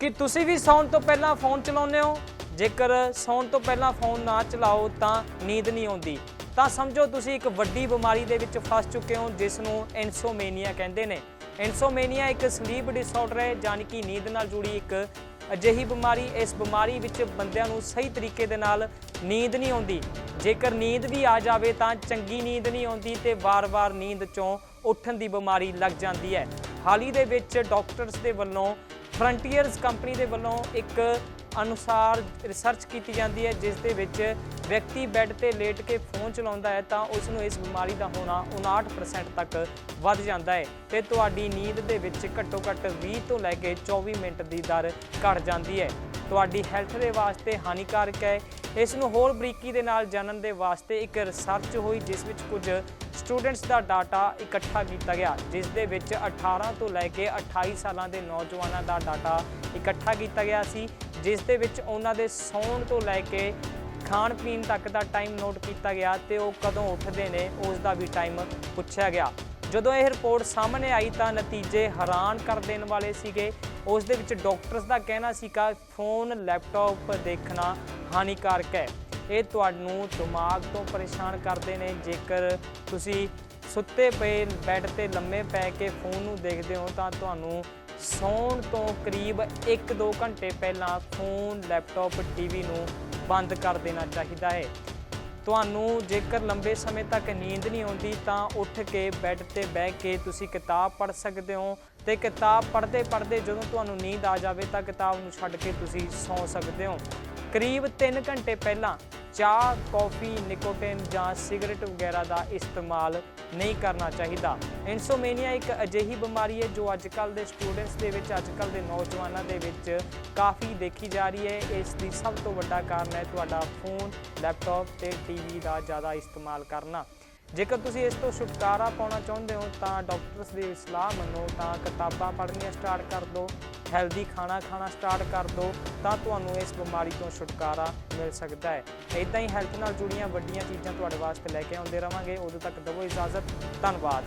ਕਿ ਤੁਸੀਂ ਵੀ ਸੌਣ ਤੋਂ ਪਹਿਲਾਂ ਫੋਨ ਚਲਾਉਂਦੇ ਹੋ? ਜੇਕਰ ਸੌਣ ਤੋਂ ਪਹਿਲਾਂ ਫੋਨ ਨਾ ਚਲਾਓ ਤਾਂ ਨੀਂਦ ਨਹੀਂ ਆਉਂਦੀ। ਤਾਂ ਸਮਝੋ ਤੁਸੀਂ ਇੱਕ ਵੱਡੀ ਬਿਮਾਰੀ ਦੇ ਵਿੱਚ ਫਸ ਚੁੱਕੇ ਹੋ, ਜਿਸ ਨੂੰ ਇਨਸੋਮੇਨੀਆ ਕਹਿੰਦੇ ਨੇ। ਇਨਸੋਮੇਨੀਆ ਇੱਕ ਸਲੀਪ ਡਿਸਆਰਡਰ ਹੈ, ਯਾਨੀ ਕਿ ਨੀਂਦ ਨਾਲ ਜੁੜੀ ਇੱਕ ਅਜਿਹੀ ਬਿਮਾਰੀ। ਇਸ ਬਿਮਾਰੀ ਵਿੱਚ ਬੰਦਿਆਂ ਨੂੰ ਸਹੀ ਤਰੀਕੇ ਦੇ ਨਾਲ ਨੀਂਦ ਨਹੀਂ ਆਉਂਦੀ। ਜੇਕਰ ਨੀਂਦ ਵੀ ਆ ਜਾਵੇ ਤਾਂ ਚੰਗੀ ਨੀਂਦ ਨਹੀਂ ਆਉਂਦੀ ਤੇ ਵਾਰ-ਵਾਰ ਨੀਂਦ ਚੋਂ ਉੱਠਣ ਦੀ ਬਿਮਾਰੀ ਲੱਗ ਜਾਂਦੀ ਹੈ। ਹਾਲ ਹੀ ਦੇ ਵਿੱਚ ਡਾਕਟਰਸ ਦੇ ਵੱਲੋਂ ਫਰੰਟੀਅਰਸ ਕੰਪਨੀ ਦੇ ਵੱਲੋਂ ਇੱਕ ਅਨੁਸਾਰ ਰਿਸਰਚ ਕੀਤੀ ਜਾਂਦੀ ਹੈ, ਜਿਸ ਦੇ ਵਿੱਚ ਵਿਅਕਤੀ ਬੈੱਡ ਤੇ ਲੇਟ ਕੇ ਫੋਨ ਚਲਾਉਂਦਾ ਹੈ ਤਾਂ ਉਸ ਨੂੰ ਇਸ ਬਿਮਾਰੀ ਦਾ ਹੋਣਾ 59% ਤੱਕ ਵੱਧ ਜਾਂਦਾ ਹੈ ਤੇ ਤੁਹਾਡੀ ਨੀਂਦ ਦੇ ਵਿੱਚ ਘੱਟੋ ਘੱਟ 20 ਤੋਂ ਲੈ ਕੇ 24 ਮਿੰਟ ਦੀ ਦਰ ਘਟ ਜਾਂਦੀ ਹੈ। ਤੁਹਾਡੀ ਹੈਲਥ ਦੇ ਵਾਸਤੇ ਹਾਨੀਕਾਰਕ ਹੈ। ਇਸ ਨੂੰ ਹੋਰ ਬਰੀਕੀ ਦੇ ਨਾਲ ਜਾਣਨ ਦੇ ਵਾਸਤੇ ਇੱਕ ਰਿਸਰਚ ਹੋਈ, ਜਿਸ ਵਿੱਚ ਕੁਝ ਸਟੂਡੈਂਟਸ ਦਾ ਡਾਟਾ ਇਕੱਠਾ ਕੀਤਾ ਗਿਆ, ਜਿਸ ਦੇ ਵਿੱਚ 18 ਤੋਂ ਲੈ ਕੇ 28 ਸਾਲਾਂ ਦੇ ਨੌਜਵਾਨਾਂ ਦਾ ਡਾਟਾ ਇਕੱਠਾ ਕੀਤਾ ਗਿਆ ਸੀ, ਜਿਸ ਦੇ ਵਿੱਚ ਉਹਨਾਂ ਦੇ ਸੌਣ ਤੋਂ ਲੈ ਕੇ ਖਾਣ ਪੀਣ ਤੱਕ ਦਾ ਟਾਈਮ ਨੋਟ ਕੀਤਾ ਗਿਆ ਤੇ ਉਹ ਕਦੋਂ ਉੱਠਦੇ ਨੇ, ਉਸ ਦਾ ਵੀ ਟਾਈਮ ਪੁੱਛਿਆ ਗਿਆ। ਜਦੋਂ ਇਹ ਰਿਪੋਰਟ ਸਾਹਮਣੇ ਆਈ ਤਾਂ ਨਤੀਜੇ ਹੈਰਾਨ ਕਰ ਦੇਣ ਵਾਲੇ ਸੀਗੇ। ਉਸ ਦੇ ਵਿੱਚ ਡਾਕਟਰਸ ਦਾ ਕਹਿਣਾ ਸੀ ਕਿ ਫੋਨ, ਲੈਪਟਾਪ ਦੇਖਣਾ ਹਾਨੀਕਾਰਕ ਹੈ। ਇਹ ਤੁਹਾਨੂੰ ਦਿਮਾਗ ਤੋਂ ਪਰੇਸ਼ਾਨ ਕਰਦੇ ਨੇ। ਜੇਕਰ ਤੁਸੀਂ ਸੁੱਤੇ ਪਏ ਬੈੱਡ ਤੇ ਲੰਮੇ ਪੈ ਕੇ ਫੋਨ ਨੂੰ ਦੇਖਦੇ ਹੋ ਤਾਂ ਤੁਹਾਨੂੰ ਸੌਣ ਤੋਂ ਕਰੀਬ 1-2 ਘੰਟੇ ਪਹਿਲਾਂ ਫੋਨ, ਲੈਪਟਾਪ, ਟੀਵੀ ਨੂੰ ਬੰਦ ਕਰ ਦੇਣਾ ਚਾਹੀਦਾ ਹੈ। ਤੁਹਾਨੂੰ ਜੇਕਰ ਲੰਬੇ ਸਮੇਂ ਤੱਕ ਨੀਂਦ ਨਹੀਂ ਆਉਂਦੀ ਤਾਂ ਉੱਠ ਕੇ ਬੈੱਡ ਤੇ ਬਹਿ ਕੇ ਤੁਸੀਂ ਕਿਤਾਬ ਪੜ੍ਹ ਸਕਦੇ ਹੋ ਤੇ ਕਿਤਾਬ ਪੜ੍ਹਦੇ ਪੜ੍ਹਦੇ ਜਦੋਂ ਤੁਹਾਨੂੰ ਨੀਂਦ ਆ ਜਾਵੇ ਤਾਂ ਕਿਤਾਬ ਨੂੰ ਛੱਡ ਕੇ ਤੁਸੀਂ ਸੌਂ ਸਕਦੇ ਹੋ। ਕਰੀਬ 3 ਘੰਟੇ ਪਹਿਲਾਂ ਚਾਹ, ਕੌਫੀ, ਨਿਕੋਟਿਨ ਜਾਂ ਸਿਗਰਟ ਵਗੈਰਾ ਦਾ ਇਸਤੇਮਾਲ ਨਹੀਂ ਕਰਨਾ ਚਾਹੀਦਾ। ਇਨਸੋਮੇਨੀਆ ਇੱਕ ਅਜਿਹੀ ਬਿਮਾਰੀ ਹੈ ਜੋ ਅੱਜ ਕੱਲ ਦੇ ਸਟੂਡੈਂਟਸ ਦੇ ਵਿੱਚ ਅੱਜ ਕੱਲ ਦੇ ਨੌਜਵਾਨਾਂ ਦੇ ਵਿੱਚ ਕਾਫੀ ਦੇਖੀ ਜਾ ਰਹੀ ਹੈ। ਇਸ ਦੀ ਸਭ ਤੋਂ ਵੱਡਾ ਕਾਰਨ ਹੈ ਤੁਹਾਡਾ ਫੋਨ, ਲੈਪਟਾਪ ਤੇ ਟੀਵੀ ਦਾ ਜ਼ਿਆਦਾ ਇਸਤੇਮਾਲ ਕਰਨਾ। ਜੇਕਰ ਤੁਸੀਂ ਇਸ ਤੋਂ ਛੁਟਕਾਰਾ ਪਾਉਣਾ ਚਾਹੁੰਦੇ ਹੋ ਤਾਂ ਡਾਕਟਰਸ ਦੀ ਸਲਾਹ ਮੰਨੋ ਤਾਂ ਕਿਤਾਬਾਂ ਪੜ੍ਹਨੀਆਂ ਸਟਾਰਟ ਕਰ ਦਿਓ। ਹੈਲਦੀ ਖਾਣਾ ਖਾਣਾ ਸਟਾਰਟ ਕਰ ਦਿਓ ਤਾਂ ਤੁਹਾਨੂੰ ਇਸ ਬਿਮਾਰੀ ਤੋਂ ਛੁਟਕਾਰਾ ਮਿਲ ਸਕਦਾ ਹੈ। ਇਦਾਂ ਹੀ ਹੈਲਥ ਨਾਲ ਜੁੜੀਆਂ ਵੱਡੀਆਂ ਚੀਜ਼ਾਂ ਤੁਹਾਡੇ ਵਾਸਤੇ ਲੈ ਕੇ ਆਉਂਦੇ ਰਵਾਂਗੇ। ਉਦੋਂ ਤੱਕ ਦਵੋ ਇਜਾਜ਼ਤ। ਧੰਨਵਾਦ।